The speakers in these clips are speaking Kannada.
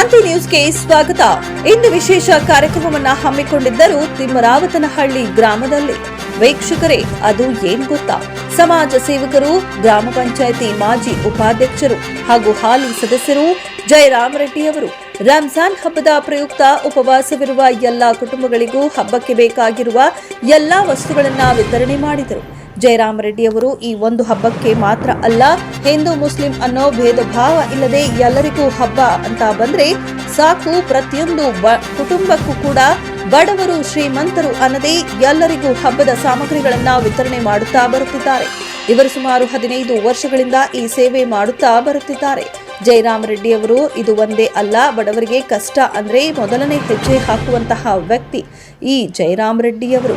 ಕ್ರಾಂತಿ ನ್ಯೂಸ್ಗೆ ಸ್ವಾಗತ. ಇಂದು ವಿಶೇಷ ಕಾರ್ಯಕ್ರಮವನ್ನ ಹಮ್ಮಿಕೊಂಡಿದ್ದರು ತಿಮ್ಮರಾವತನಹಳ್ಳಿ ಗ್ರಾಮದಲ್ಲಿ. ವೀಕ್ಷಕರೇ, ಅದು ಏನ್ ಗೊತ್ತಾ? ಸಮಾಜ ಸೇವಕರು, ಗ್ರಾಮ ಪಂಚಾಯಿತಿ ಮಾಜಿ ಉಪಾಧ್ಯಕ್ಷರು ಹಾಗೂ ಹಾಲಿ ಸದಸ್ಯರು ಜಯರಾಮ್ ರೆಡ್ಡಿ ಅವರು. ರಂಜಾನ್ ಹಬ್ಬದ ಪ್ರಯುಕ್ತ ಉಪವಾಸವಿರುವ ಎಲ್ಲಾ ಕುಟುಂಬಗಳಿಗೂ ಹಬ್ಬಕ್ಕೆ ಬೇಕಾಗಿರುವ ಎಲ್ಲಾ ವಸ್ತುಗಳನ್ನ ವಿತರಣೆ ಮಾಡಿದರು. ಜಯರಾಮ್ ರೆಡ್ಡಿ ಅವರು ಈ ಒಂದು ಹಬ್ಬಕ್ಕೆ ಮಾತ್ರ ಅಲ್ಲ, ಹಿಂದೂ ಮುಸ್ಲಿಂ ಅನ್ನೋ ಭೇದ ಭಾವ ಇಲ್ಲದೆ ಎಲ್ಲರಿಗೂ ಹಬ್ಬ ಅಂತ ಬಂದ್ರೆ ಸಾಕು, ಪ್ರತಿಯೊಂದು ಕುಟುಂಬಕ್ಕೂ ಕೂಡ ಬಡವರು ಶ್ರೀಮಂತರು ಅನ್ನದೇ ಎಲ್ಲರಿಗೂ ಹಬ್ಬದ ಸಾಮಗ್ರಿಗಳನ್ನ ವಿತರಣೆ ಮಾಡುತ್ತಾ ಬರುತ್ತಿದ್ದಾರೆ. ಇವರು ಸುಮಾರು ಹದಿನೈದು ವರ್ಷಗಳಿಂದ ಈ ಸೇವೆ ಮಾಡುತ್ತಾ ಬರುತ್ತಿದ್ದಾರೆ. ಜಯರಾಮ್ ರೆಡ್ಡಿ ಅವರು, ಇದು ಒಂದೇ ಅಲ್ಲ, ಬಡವರಿಗೆ ಕಷ್ಟ ಅಂದ್ರೆ ಮೊದಲನೇ ಹೆಜ್ಜೆ ಹಾಕುವಂತಹ ವ್ಯಕ್ತಿ ಈ ಜಯರಾಮ್ ರೆಡ್ಡಿಯವರು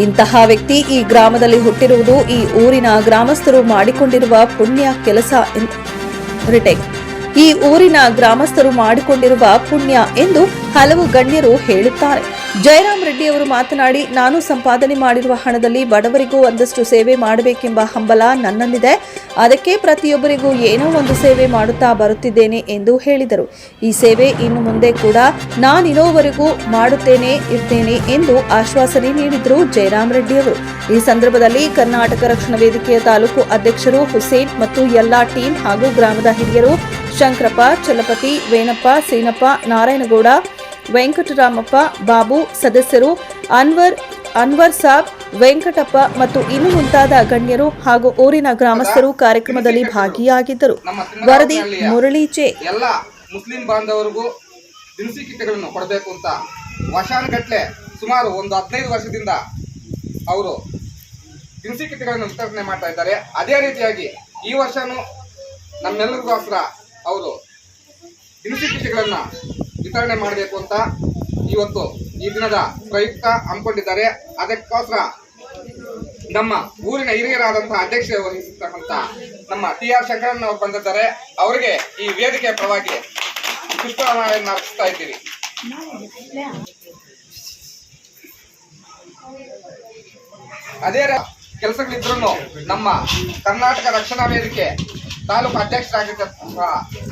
ಇಂತಹ ವ್ಯಕ್ತಿ ಈ ಗ್ರಾಮದಲ್ಲಿ ಹುಟ್ಟಿರುವುದು ಈ ಊರಿನ ಗ್ರಾಮಸ್ಥರು ಮಾಡಿಕೊಂಡಿರುವ ಪುಣ್ಯ ಕೆಲಸ ರಿಟೇಕ್. ಈ ಊರಿನ ಗ್ರಾಮಸ್ಥರು ಮಾಡಿಕೊಂಡಿರುವ ಪುಣ್ಯ ಎಂದು ಹಲವು ಗಣ್ಯರು ಹೇಳುತ್ತಾರೆ. ಜಯರಾಮ್ ರೆಡ್ಡಿ ಅವರು ಮಾತನಾಡಿ, ನಾನು ಸಂಪಾದನೆ ಮಾಡಿರುವ ಹಣದಲ್ಲಿ ಬಡವರಿಗೂ ಒಂದಷ್ಟು ಸೇವೆ ಮಾಡಬೇಕೆಂಬ ಹಂಬಲ ನನ್ನಲ್ಲಿದೆ. ಅದಕ್ಕೆ ಪ್ರತಿಯೊಬ್ಬರಿಗೂ ಏನೋ ಒಂದು ಸೇವೆ ಮಾಡುತ್ತಾ ಬರುತ್ತಿದ್ದೇನೆ ಎಂದು ಹೇಳಿದರು. ಈ ಸೇವೆ ಇನ್ನು ಮುಂದೆ ಕೂಡ ನಾನಿರೋವರೆಗೂ ಮಾಡುತ್ತೇನೆ, ಇರ್ತೇನೆ ಎಂದು ಆಶ್ವಾಸನೆ ನೀಡಿದರು ಜಯರಾಮ್ ರೆಡ್ಡಿ ಅವರು. ಈ ಸಂದರ್ಭದಲ್ಲಿ ಕರ್ನಾಟಕ ರಕ್ಷಣಾ ವೇದಿಕೆಯ ತಾಲೂಕು ಅಧ್ಯಕ್ಷರು ಹುಸೇನ್ ಮತ್ತು ಎಲ್ಲಾ ಟೀಮ್ ಹಾಗೂ ಗ್ರಾಮದ ಹಿರಿಯರು ಶಂಕರಪ್ಪ, ಚಲಪತಿ, ವೇಣಪ್ಪ, ಸೀನಪ್ಪ, ನಾರಾಯಣಗೌಡ ವೆಂಕಟರಾಮಪ್ಪ ಬಾಬು ಸದಸ್ಯರು ಅನ್ವರ್ ಅನ್ವರ್ ಸಾಬ್ ವೆಂಕಟಪ್ಪ ಮತ್ತು ಇನ್ನು ಮುಂತಾದ ಗಣ್ಯರು ಹಾಗೂ ಊರಿನ ಗ್ರಾಮಸ್ಥರು ಕಾರ್ಯಕ್ರಮದಲ್ಲಿ ಭಾಗಿಯಾಗಿದ್ದರು. ವರದಿ ಮುರಳಿ ಚೆ. ಎಲ್ಲ ಮುಸ್ಲಿಂ ಬಾಂಧವರಿಗೂ ದಿನಸಿ ಕಿಟ್ಟಗಳನ್ನು ಕೊಡಬೇಕು ಅಂತ ವರ್ಷಾನುಗಟ್ಲೆ ಸುಮಾರು ಒಂದು ಹದಿನೈದು ವರ್ಷದಿಂದ ಅವರು ದಿನಸಿ ಕಿಟ್ಟಗಳನ್ನು ವಿತರಣೆ ಮಾಡ್ತಾ ಇದ್ದಾರೆ. ಅದೇ ರೀತಿಯಾಗಿ ಈ ವರ್ಷನೂ ನಮ್ಮೆಲ್ಲರಿಗೋಸ್ಕರ ಅವರು ದಿನಸಿ ಕಿಟ್ಗಳನ್ನ ವಿತರಣೆ ಮಾಡಬೇಕು ಅಂತ ಇವತ್ತು ಈ ದಿನದ ಪ್ರಯುಕ್ತ ಹಮ್ಮಿಕೊಂಡಿದ್ದಾರೆ. ಅದಕ್ಕೋಸ್ಕರ ನಮ್ಮ ಊರಿನ ಹಿರಿಯರಾದಂತಹ ಅಧ್ಯಕ್ಷ ವಹಿಸಿರ್ತಕ್ಕಂಥ ನಮ್ಮ ಟಿ ಆರ್ ಶಂಕರನ್ ಅವರು ಬಂದಿದ್ದಾರೆ. ಅವರಿಗೆ ಈ ವೇದಿಕೆಯ ಪರವಾಗಿ ಪುಷ್ಪವನ್ನು ಅರ್ಪಿಸ್ತಾ ಇದ್ದೀವಿ ಅದೇ ಕೆಲಸಗಳಿದ್ರು ನಮ್ಮ ಕರ್ನಾಟಕ ರಕ್ಷಣಾ ವೇದಿಕೆ ತಾಲೂಕು ಅಧ್ಯಕ್ಷರಾಗಿದ್ದ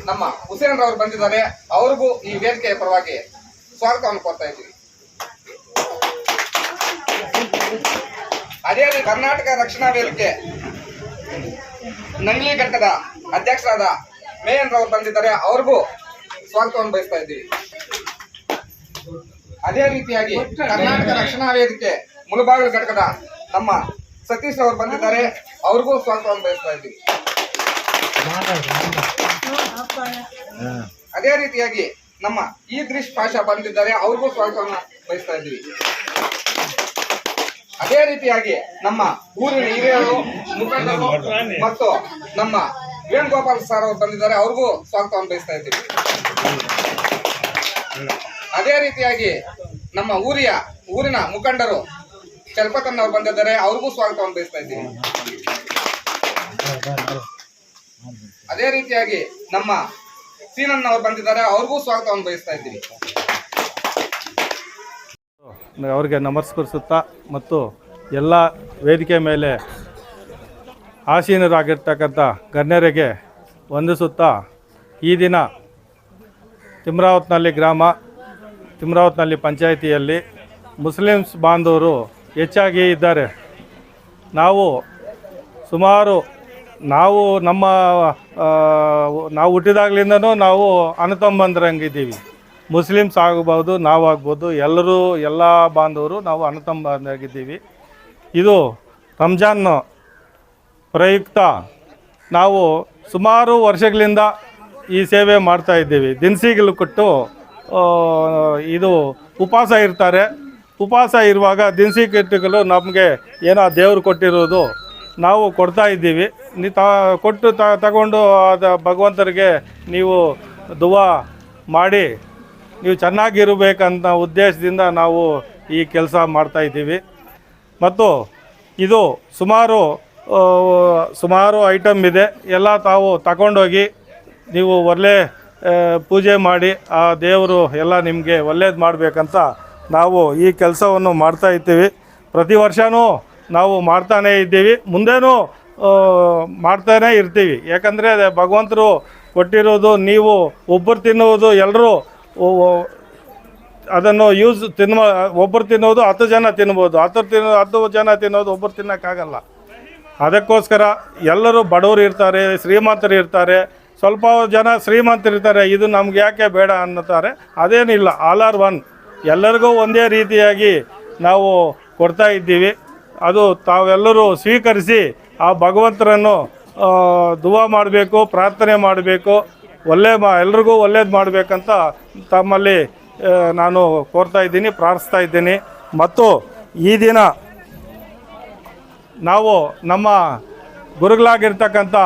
ನಮ್ಮ ಹುಸೇನ್ ರವರು ಬಂದಿದ್ದಾರೆ. ಅವ್ರಿಗೂ ಈ ವೇದಿಕೆಯ ಪರವಾಗಿ ಸ್ವಾಗತವನ್ನು ಕೊಡ್ತಾ ಇದ್ದೀವಿ. ಅದೇ ರೀತಿ ಕರ್ನಾಟಕ ರಕ್ಷಣಾ ವೇದಿಕೆ ನಂಗ್ಲಿ ಘಟ್ಟದ ಅಧ್ಯಕ್ಷರಾದ ಮೇಯನ್ ರವರು ಬಂದಿದ್ದಾರೆ. ಅವ್ರಿಗೂ ಸ್ವಾಗತವನ್ನು ಬಯಸ್ತಾ ಇದ್ದೀವಿ. ಅದೇ ರೀತಿಯಾಗಿ ಕರ್ನಾಟಕ ರಕ್ಷಣಾ ವೇದಿಕೆ ಮುಳಬಾಗಿಲು ಘಟಕದ ನಮ್ಮ ಸತೀಶ್ ಅವರು ಬಂದಿದ್ದಾರೆ. ಅವ್ರಿಗೂ ಸ್ವಾಗತವನ್ನು ಬಯಸ್ತಾ ಇದ್ದೀವಿ. ಅದೇ ರೀತಿಯಾಗಿ ನಮ್ಮ ಈ ದೃಶ್ ಪಾಷಾ ಬಂದಿದ್ದಾರೆ, ಅವ್ರಿಗೂ ಸ್ವಾಗತವನ್ನು ಬಯಸ್ತಾ ಇದ್ದೀವಿ. ಅದೇ ರೀತಿಯಾಗಿ ನಮ್ಮ ಊರಿನ ಹಿರಿಯರು, ಮುಖಂಡರು ಮತ್ತು ನಮ್ಮ ವೇಣುಗೋಪಾಲ್ ಸರ್ ಅವರು ಬಂದಿದ್ದಾರೆ, ಅವ್ರಿಗೂ ಸ್ವಾಗತವನ್ನು ಬಯಸ್ತಾ ಇದ್ದೀವಿ. ಅದೇ ರೀತಿಯಾಗಿ ನಮ್ಮ ಊರಿಯ ಊರಿನ ಮುಖಂಡರು ಚಲಪತನ್ ಅವರು ಬಂದಿದ್ದಾರೆ, ಅವ್ರಿಗೂ ಸ್ವಾಗತವನ್ನು ಬಯಸ್ತಾ ಇದ್ದೀವಿ. ಅದೇ ರೀತಿಯಾಗಿ ನಮ್ಮ ಸೀನನ್ ಅವರು ಬಂದಿದ್ದಾರೆ, ಅವ್ರಿಗೂ ಸ್ವಾಗತವನ್ನು ಬಯಸ್ತಾ ಇದ್ದೀವಿ. ಅವರಿಗೆ ನಮಸ್ಕರಿಸುತ್ತಾ ಮತ್ತು ಎಲ್ಲ ವೇದಿಕೆ ಮೇಲೆ ಆಸೀನರಾಗಿರ್ತಕ್ಕಂಥ ಗಣ್ಯರಿಗೆ ವಂದಿಸುತ್ತಾ ಈ ದಿನ ತಿಮ್ರಾವತ್ನಲ್ಲಿ ಗ್ರಾಮ ತಿಮ್ರಾವತ್ನಲ್ಲಿ ಪಂಚಾಯಿತಿಯಲ್ಲಿ ಮುಸ್ಲಿಮ್ಸ್ ಬಾಂಧವರು ಹೆಚ್ಚಾಗಿ ಇದ್ದಾರೆ. ನಾವು ಸುಮಾರು ನಾವು ನಮ್ಮ ನಾವು ಹುಟ್ಟಿದಾಗ್ಲಿಂದನೂ ನಾವು ಅಣ್ಣತಮ್ಮಂದ್ರಂಗಿದ್ದೀವಿ ಮುಸ್ಲಿಮ್ಸ್ ಆಗಬಹುದು ನಾವು ಆಗ್ಬೋದು, ಎಲ್ಲರೂ, ಎಲ್ಲ ಬಾಂಧವರು ನಾವು ಅಣ್ಣತಮ್ಮಂದ್ರಾಗಿದ್ದೀವಿ ಇದು ರಂಜಾನ್ ಪ್ರಯುಕ್ತ ನಾವು ಸುಮಾರು ವರ್ಷಗಳಿಂದ ಈ ಸೇವೆ ಮಾಡ್ತಾ ಇದ್ದೀವಿ. ದಿನಸಿಗಳು ಕೊಟ್ಟು ಇದು ಉಪವಾಸ ಇರ್ತಾರೆ. ಉಪವಾಸ ಇರುವಾಗ ದಿನಸಿ ಕಟ್ಟುಗಳು ನಮಗೆ ಏನೋ ದೇವರು ಕೊಟ್ಟಿರೋದು ನಾವು ಕೊಡ್ತಾ ಇದ್ದೀವಿ. ನೀ ತ, ಕೊಟ್ಟು ತಗೊಂಡು ಅದು ಭಗವಂತರಿಗೆ ನೀವು ದುವಾ ಮಾಡಿ, ನೀವು ಚೆನ್ನಾಗಿರಬೇಕಂತ ಉದ್ದೇಶದಿಂದ ನಾವು ಈ ಕೆಲಸ ಮಾಡ್ತಾ ಇದ್ದೀವಿ. ಮತ್ತು ಇದು ಸುಮಾರು ಸುಮಾರು ಐಟಮ್ ಇದೆ. ಎಲ್ಲ ತಾವು ತಗೊಂಡೋಗಿ ನೀವು ಒಳ್ಳೆ ಪೂಜೆ ಮಾಡಿ ಆ ದೇವರು ಎಲ್ಲ ನಿಮಗೆ ಒಳ್ಳೇದು ಮಾಡಬೇಕಂತ ನಾವು ಈ ಕೆಲಸವನ್ನು ಮಾಡ್ತಾ ಇದ್ದೀವಿ. ಪ್ರತಿ ವರ್ಷವೂ ನಾವು ಮಾಡ್ತಾನೇ ಇದ್ದೀವಿ. ಮುಂದೇನೂ ಮಾಡ್ತಾನೆ ಇರ್ತೀವಿ. ಯಾಕಂದರೆ ಭಗವಂತರು ಕೊಟ್ಟಿರೋದು ನೀವು, ಒಬ್ಬರು ತಿನ್ನುವುದು ಎಲ್ಲರೂ ಅದನ್ನು ಯೂಸ್ ತಿನ್ನುವ ಒಬ್ಬರು ತಿನ್ನೋದು ಹತ್ತು ಜನ ತಿನ್ಬೋದು. ಹತ್ತು ತಿನ್ನೋ ಹತ್ತು ಜನ ತಿನ್ನೋದು ಒಬ್ಬರು ತಿನ್ನೋಕ್ಕಾಗಲ್ಲ. ಅದಕ್ಕೋಸ್ಕರ ಎಲ್ಲರೂ ಬಡವರು ಇರ್ತಾರೆ, ಶ್ರೀಮಂತರು ಇರ್ತಾರೆ. ಸ್ವಲ್ಪ ಜನ ಶ್ರೀಮಂತರು ಇರ್ತಾರೆ. ಇದು ನಮ್ಗೆ ಯಾಕೆ ಬೇಡ ಅನ್ನುತ್ತಾರೆ. ಅದೇನಿಲ್ಲ. ಆಲ್ ಆರ್ ಒನ್ ಎಲ್ಲರಿಗೂ ಒಂದೇ ರೀತಿಯಾಗಿ ನಾವು ಕೊಡ್ತಾ ಇದ್ದೀವಿ. ಅದು ತಾವೆಲ್ಲರೂ ಸ್ವೀಕರಿಸಿ ಆ ಭಗವಂತರನ್ನು ದುವಾ ಮಾಡಬೇಕು, ಪ್ರಾರ್ಥನೆ ಮಾಡಬೇಕು, ಒಳ್ಳೆ ಮಾ, ಎಲ್ರಿಗೂ ಒಳ್ಳೇದು ಮಾಡಬೇಕಂತ ತಮ್ಮಲ್ಲಿ ನಾನು ಕೋರ್ತಾ ಇದ್ದೀನಿ, ಪ್ರಾರ್ಥಿಸ್ತಾ ಇದ್ದೀನಿ. ಮತ್ತು ಈ ದಿನ ನಾವು ನಮ್ಮ ಗುರುಗಳಾಗಿರ್ತಕ್ಕಂಥ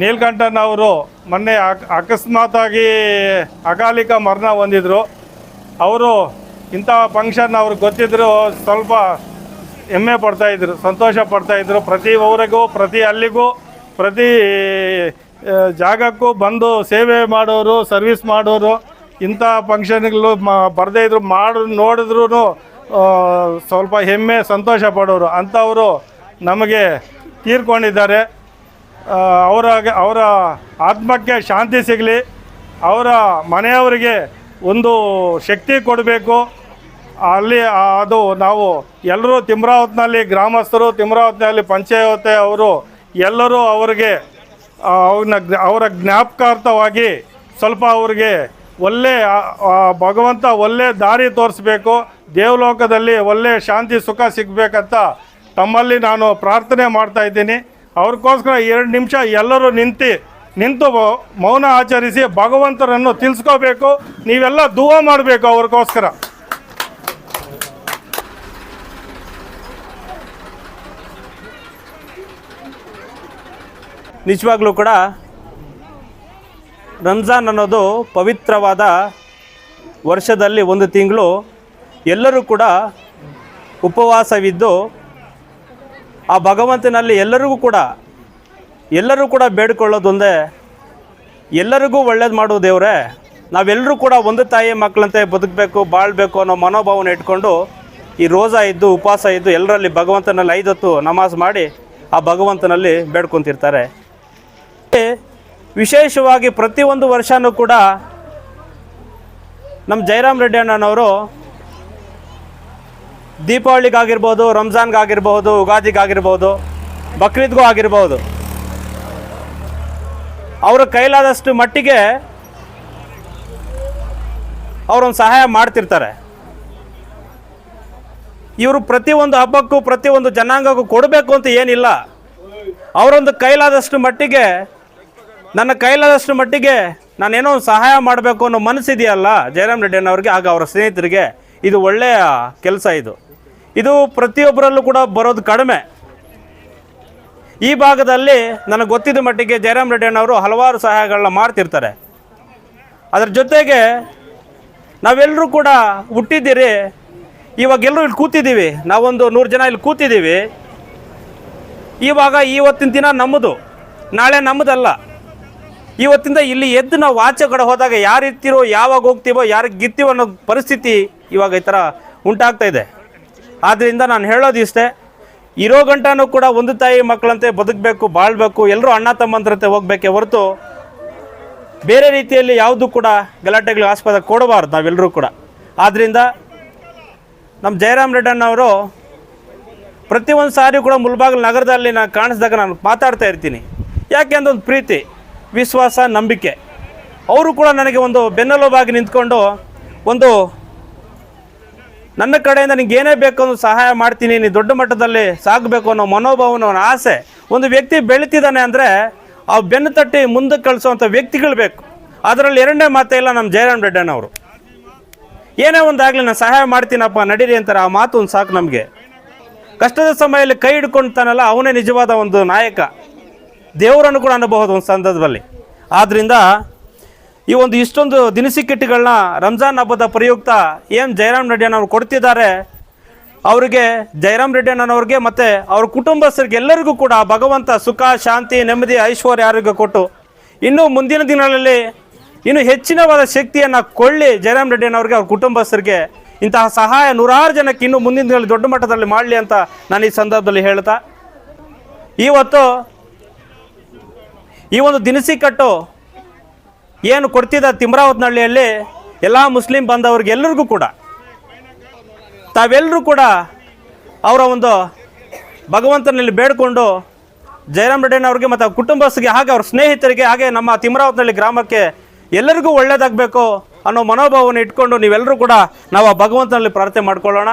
ನೀಲ್ಕಂಠನವರು ಮೊನ್ನೆ ಅಕ್, ಅಕಸ್ಮಾತಾಗಿ ಅಕಾಲಿಕ ಮರಣ ಹೊಂದಿದ್ರು. ಅವರು ಇಂಥ ಫಂಕ್ಷನ್ ಅವ್ರಿಗೆ ಗೊತ್ತಿದ್ರು ಸ್ವಲ್ಪ ಹೆಮ್ಮೆ ಪಡ್ತಾಯಿದ್ರು ಸಂತೋಷ ಪಡ್ತಾಯಿದ್ರು ಪ್ರತಿ ಊರಿಗೂ, ಪ್ರತಿ ಅಲ್ಲಿಗೂ ಪ್ರತಿ ಜಾಗಕ್ಕೂ ಬಂದು ಸೇವೆ ಮಾಡೋರು, ಸರ್ವಿಸ್ ಮಾಡೋರು, ಇಂಥ ಫಂಕ್ಷನ್ಗಳು ಬರದೇ ಇದ್ರು, ಮಾಡಿ ನೋಡಿದ್ರೂ ಸ್ವಲ್ಪ ಹೆಮ್ಮೆ, ಸಂತೋಷ ಪಡೋರು. ಅಂಥವರು ನಮಗೆ ತೀರ್ಕೊಂಡಿದ್ದಾರೆ. ಅವರ ಅವರ ಆತ್ಮಕ್ಕೆ ಶಾಂತಿ ಸಿಗಲಿ, ಅವರ ಮನೆಯವರಿಗೆ ಒಂದು ಶಕ್ತಿ ಕೊಡಬೇಕು. ಅಲ್ಲಿ ಅದು ನಾವು ಎಲ್ಲರೂ ತಿಮ್ರಾವತ್ನಲ್ಲಿ ಗ್ರಾಮಸ್ಥರು, ತಿಮ್ರಾವತ್ನಲ್ಲಿ ಪಂಚಾಯತ್ ಅವರು ಎಲ್ಲರೂ ಅವರಿಗೆ ಅವ್ರನ್ನ ಅವರ ಜ್ಞಾಪಕಾರ್ಥವಾಗಿ ಸ್ವಲ್ಪ ಅವ್ರಿಗೆ ಒಳ್ಳೆ ಭಗವಂತ ಒಳ್ಳೆ ದಾರಿ ತೋರಿಸ್ಬೇಕು, ದೇವಲೋಕದಲ್ಲಿ ಒಳ್ಳೆ ಶಾಂತಿ, ಸುಖ ಸಿಗಬೇಕಂತ ತಮ್ಮಲ್ಲಿ ನಾನು ಪ್ರಾರ್ಥನೆ ಮಾಡ್ತಾ ಇದ್ದೀನಿ. ಅವ್ರಿಗೋಸ್ಕರ ಎರಡು ನಿಮಿಷ ಎಲ್ಲರೂ ನಿಂತು ನಿಂತು ಮೌನ ಆಚರಿಸಿ ಭಗವಂತರನ್ನು ತಿಳಿಸ್ಕೋಬೇಕು. ನೀವೆಲ್ಲ ದುವಾ ಮಾಡಬೇಕು ಅವ್ರಿಗೋಸ್ಕರ. ನಿಜವಾಗ್ಲೂ ಕೂಡ ರಂಜಾನ್ ಅನ್ನೋದು ಪವಿತ್ರವಾದ ವರ್ಷದಲ್ಲಿ ಒಂದು ತಿಂಗಳು. ಎಲ್ಲರೂ ಕೂಡ ಉಪವಾಸವಿದ್ದು ಆ ಭಗವಂತನಲ್ಲಿ ಎಲ್ಲರಿಗೂ ಕೂಡ, ಎಲ್ಲರೂ ಕೂಡ ಬೇಡ್ಕೊಳ್ಳೋದೊಂದೇ, ಎಲ್ಲರಿಗೂ ಒಳ್ಳೇದು ಮಾಡೋ ದೇವರೇ. ನಾವೆಲ್ಲರೂ ಕೂಡ ಒಂದು ತಾಯಿ ಮಕ್ಕಳಂತೆ ಬದುಕಬೇಕು, ಬಾಳಬೇಕು ಅನ್ನೋ ಮನೋಭಾವನೆ ಇಟ್ಕೊಂಡು ಈ ರೋಜಾ ಇದ್ದು, ಉಪವಾಸ ಇದ್ದು ಎಲ್ಲರಲ್ಲಿ ಭಗವಂತನಲ್ಲಿ ಐದತ್ತು ನಮಾಜ್ ಮಾಡಿ ಆ ಭಗವಂತನಲ್ಲಿ ಬೇಡ್ಕೊತಿರ್ತಾರೆ. ವಿಶೇಷವಾಗಿ ಪ್ರತಿಯೊಂದು ವರ್ಷನೂ ಕೂಡ ನಮ್ಮ ಜಯರಾಮ್ ರೆಡ್ಡಿ ಅಣ್ಣನವರು ದೀಪಾವಳಿಗಾಗಿರ್ಬೋದು, ರಂಜಾನ್ಗಾಗಿರ್ಬೋದು ಯುಗಾದಿಗಾಗಿರ್ಬೋದು ಬಕ್ರೀದ್ಗೂ ಆಗಿರ್ಬೋದು, ಅವರ ಕೈಲಾದಷ್ಟು ಮಟ್ಟಿಗೆ ಅವರೊಂದು ಸಹಾಯ ಮಾಡ್ತಿರ್ತಾರೆ. ಇವರು ಪ್ರತಿಯೊಂದು ಹಬ್ಬಕ್ಕೂ, ಪ್ರತಿಯೊಂದು ಜನಾಂಗಕ್ಕೂ ಕೊಡಬೇಕು ಅಂತ ಏನಿಲ್ಲ. ಅವರೊಂದು ಕೈಲಾದಷ್ಟು ಮಟ್ಟಿಗೆ ನನ್ನ ಕೈಲಾದಷ್ಟು ಮಟ್ಟಿಗೆ ನಾನೇನೋ ಸಹಾಯ ಮಾಡಬೇಕು ಅನ್ನೋ ಮನಸ್ಸಿದೆಯಲ್ಲ ಜಯರಾಮ್ ರೆಡ್ಡಿ ಅವ್ರಿಗೆ, ಆಗ ಅವರ ಸ್ನೇಹಿತರಿಗೆ ಇದು ಒಳ್ಳೆಯ ಕೆಲಸ ಇದು. ಇದು ಪ್ರತಿಯೊಬ್ಬರಲ್ಲೂ ಕೂಡ ಬರೋದು ಕಡಿಮೆ. ಈ ಭಾಗದಲ್ಲಿ ನನಗೆ ಗೊತ್ತಿದ್ದ ಮಟ್ಟಿಗೆ ಜಯರಾಮ್ ರೆಡ್ಡಿ ಅವರು ಹಲವಾರು ಸಹಾಯಗಳನ್ನ ಮಾಡ್ತಿರ್ತಾರೆ. ಅದರ ಜೊತೆಗೆ ನಾವೆಲ್ಲರೂ ಕೂಡ ಹುಟ್ಟಿದ್ದೀರಿ. ಇವಾಗೆಲ್ಲರೂ ಇಲ್ಲಿ ಕೂತಿದ್ದೀವಿ. ನಾವೊಂದು ನೂರು ಜನ ಇಲ್ಲಿ ಕೂತಿದ್ದೀವಿ. ಇವಾಗ ಇವತ್ತಿನ ದಿನ ನಮ್ಮದು. ನಾಳೆ ನಮ್ಮದಲ್ಲ. ಇವತ್ತಿಂದ ಇಲ್ಲಿ ಎದ್ದು ನಾವು ಆಚೆ ಕಡೆ ಹೋದಾಗ ಯಾರು ಇರ್ತೀರೋ, ಯಾವಾಗ ಹೋಗ್ತೀವೋ ಯಾರಿಗೆ ಗಿತ್ತೀವೋ ಅನ್ನೋ ಪರಿಸ್ಥಿತಿ ಇವಾಗ ಈ ಥರ ಉಂಟಾಗ್ತಾ ಇದೆ. ಆದ್ದರಿಂದ ನಾನು ಹೇಳೋದು ಇಷ್ಟೇ, ಇರೋ ಗಂಟನೂ ಕೂಡ ಒಂದು ತಾಯಿ ಮಕ್ಕಳಂತೆ ಬದುಕಬೇಕು, ಬಾಳ್ಬೇಕು ಎಲ್ಲರೂ ಅಣ್ಣ ತಮ್ಮಂದ್ರಂತೆ ಹೋಗ್ಬೇಕೆ ಹೊರತು ಬೇರೆ ರೀತಿಯಲ್ಲಿ ಯಾವುದು ಕೂಡ ಗಲಾಟೆಗಳಿಗೆ ಆಸ್ಪದ ಕೊಡಬಾರ್ದು ನಾವೆಲ್ಲರೂ ಕೂಡ. ಆದ್ದರಿಂದ ನಮ್ಮ ಜಯರಾಮ್ ರೆಡ್ಡಣ್ಣವರು ಪ್ರತಿಯೊಂದು ಸಾರಿ ಕೂಡ ಮುಲ್ಬಾಗಿಲು ನಗರದಲ್ಲಿ ನಾನು ಕಾಣಿಸಿದಾಗ ನಾನು ಮಾತಾಡ್ತಾ ಇರ್ತೀನಿ. ಯಾಕೆ ಅಂದೊಂದು ಪ್ರೀತಿ. ವಿಶ್ವಾಸ, ನಂಬಿಕೆ. ಅವರು ಕೂಡ ನನಗೆ ಒಂದು ಬೆನ್ನೆಲುಬಾಗಿ ನಿಂತ್ಕೊಂಡು ಒಂದು, ನನ್ನ ಕಡೆಯಿಂದ ನಿಂಗೆ ಏನೇ ಬೇಕು ಅನ್ನೋ ಸಹಾಯ ಮಾಡ್ತೀನಿ ನೀನು ದೊಡ್ಡ ಮಟ್ಟದಲ್ಲಿ ಸಾಗಬೇಕು ಅನ್ನೋ ಮನೋಭಾವನ ಆಸೆ. ಒಂದು ವ್ಯಕ್ತಿ ಬೆಳಿತಿದ್ದಾನೆ ಅಂದರೆ ಆ ಬೆನ್ನು ತಟ್ಟಿ ಮುಂದಕ್ಕೆ ಕಳಿಸುವಂಥ ವ್ಯಕ್ತಿಗಳು ಬೇಕು. ಅದರಲ್ಲಿ ಎರಡನೇ ಮಾತೇ ಇಲ್ಲ ನಮ್ಮ ಜಯರಾಮ್ ರೆಡ್ಡಣ್ಣವರು ಏನೇ ಒಂದಾಗಲಿ ನಾನು ಸಹಾಯ ಮಾಡ್ತೀನಪ್ಪ, ನಡೀರಿ ಅಂತಾರೆ. ಆ ಮಾತು ಒಂದು ಸಾಕು ನಮಗೆ. ಕಷ್ಟದ ಸಮಯದಲ್ಲಿ ಕೈ ಹಿಡ್ಕೊಳ್ತಾನಲ್ಲ ಅವನೇ ನಿಜವಾದ ಒಂದು ನಾಯಕ. ದೇವರನ್ನು ಕೂಡ ಅನ್ನಬಹುದು ಒಂದು ಸಂದರ್ಭದಲ್ಲಿ. ಆದ್ದರಿಂದ ಈ ಒಂದು ಇಷ್ಟೊಂದು ದಿನಸಿ ಕಿಟ್ಗಳನ್ನ ರಂಜಾನ್ ಹಬ್ಬದ ಪ್ರಯುಕ್ತ ಏನು ಜಯರಾಮ್ ರೆಡ್ಡಿಯನ್ನವರು ಕೊಡ್ತಿದ್ದಾರೆ. ಅವರಿಗೆ ಜಯರಾಮ್ ರೆಡ್ಡಿ ಅಣ್ಣನವ್ರಿಗೆ ಮತ್ತು ಅವ್ರ ಕುಟುಂಬಸ್ಥರಿಗೆ ಎಲ್ಲರಿಗೂ ಕೂಡ ಭಗವಂತ ಸುಖ, ಶಾಂತಿ, ನೆಮ್ಮದಿ, ಐಶ್ವರ್ಯ, ಆರೋಗ್ಯ ಕೊಟ್ಟು ಇನ್ನೂ ಮುಂದಿನ ದಿನಗಳಲ್ಲಿ ಇನ್ನೂ ಹೆಚ್ಚಿನವಾದ ಶಕ್ತಿಯನ್ನು ಕೊಳ್ಳಿ ಜಯರಾಮ್ ರೆಡ್ಡಿ ಅಣ್ಣವ್ರಿಗೆ ಅವ್ರ ಕುಟುಂಬಸ್ಥರಿಗೆ ಇಂತಹ ಸಹಾಯ ನೂರಾರು ಜನಕ್ಕೆ ಇನ್ನೂ ಮುಂದಿನ ದಿನಗಳಲ್ಲಿ ದೊಡ್ಡ ಮಟ್ಟದಲ್ಲಿ ಮಾಡಲಿ ಅಂತ ನಾನು ಈ ಸಂದರ್ಭದಲ್ಲಿ ಹೇಳ್ತಾ. ಇವತ್ತು ಈ ಒಂದು ದಿನಸಿ ಕಟ್ಟು ಏನು ಕೊಡ್ತಿದ್ದ ತಿಮ್ರಾವತ್ನಹಳ್ಳಿಯಲ್ಲಿ ಎಲ್ಲ ಮುಸ್ಲಿಂ ಬಂದವ್ರಿಗೆ ಎಲ್ಲರಿಗೂ ಕೂಡ ತಾವೆಲ್ಲರೂ ಕೂಡ ಅವರ ಒಂದು ಭಗವಂತನಲ್ಲಿ ಬೇಡಿಕೊಂಡು ಜಯರಾಮ್ ಅವ್ರಿಗೆ ಮತ್ತು ಅವ್ರ ಹಾಗೆ ಅವ್ರ ಸ್ನೇಹಿತರಿಗೆ ಹಾಗೆ ನಮ್ಮ ತಿಮ್ರಾವತ್ನಹಳ್ಳಿ ಗ್ರಾಮಕ್ಕೆ ಎಲ್ಲರಿಗೂ ಒಳ್ಳೇದಾಗಬೇಕು ಅನ್ನೋ ಮನೋಭಾವವನ್ನು ಇಟ್ಕೊಂಡು ನೀವೆಲ್ಲರೂ ಕೂಡ ನಾವು ಆ ಭಗವಂತನಲ್ಲಿ ಪ್ರಾರ್ಥನೆ ಮಾಡ್ಕೊಳ್ಳೋಣ.